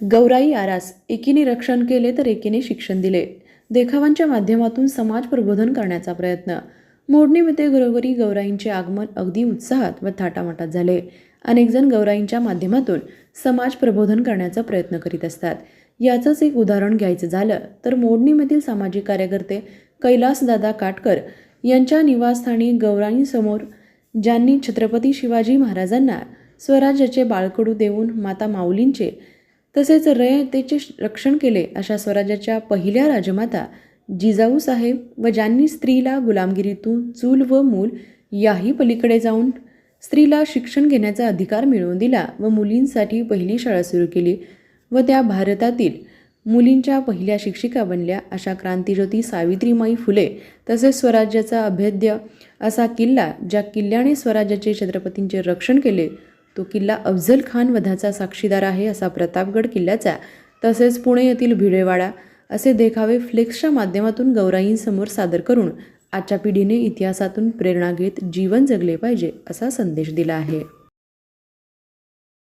गौराई आरास एकीने रक्षण केले तर एकीने शिक्षण दिले. देखावांच्या माध्यमातून समाज प्रबोधन करण्याचा प्रयत्न. मोडणीमध्ये घरोघरी गौराईंचे आगमन अगदी उत्साहात व थाटामाटात झाले. अनेकजण गौराईंच्या माध्यमातून समाज प्रबोधन करण्याचा प्रयत्न करीत असतात. याचंच एक उदाहरण घ्यायचं झालं तर मोडणीमधील सामाजिक कार्यकर्ते कैलासदादा काटकर यांच्या निवासस्थानी गौराईंसमोर ज्यांनी छत्रपती शिवाजी महाराजांना स्वराज्याचे बाळकडू देऊन माता माऊलींचे तसेच रयतेचे रक्षण केले अशा स्वराज्याच्या पहिल्या राजमाता जिजाऊ साहेब व ज्यांनी स्त्रीला गुलामगिरीतून चूल व मूल याही पलीकडे जाऊन स्त्रीला शिक्षण घेण्याचा अधिकार मिळवून दिला व मुलींसाठी पहिली शाळा सुरू केली व त्या भारतातील मुलींच्या पहिल्या शिक्षिका बनल्या अशा क्रांतिज्योती सावित्रीमाई फुले तसेच स्वराज्याचा अभेद्य असा किल्ला ज्या किल्ल्याने स्वराज्याचे छत्रपतींचे रक्षण केले तो किल्ला अफझल खान वधाचा साक्षीदार आहे असा प्रतापगड किल्ल्याचा तसेच पुणे येथील भिडेवाडा असे देखावे फ्लेक्सच्या माध्यमातून गौराईंसमोर सादर करून आजच्या पिढीने इतिहासातून प्रेरणा घेत जीवन जगले पाहिजे असा संदेश दिला आहे.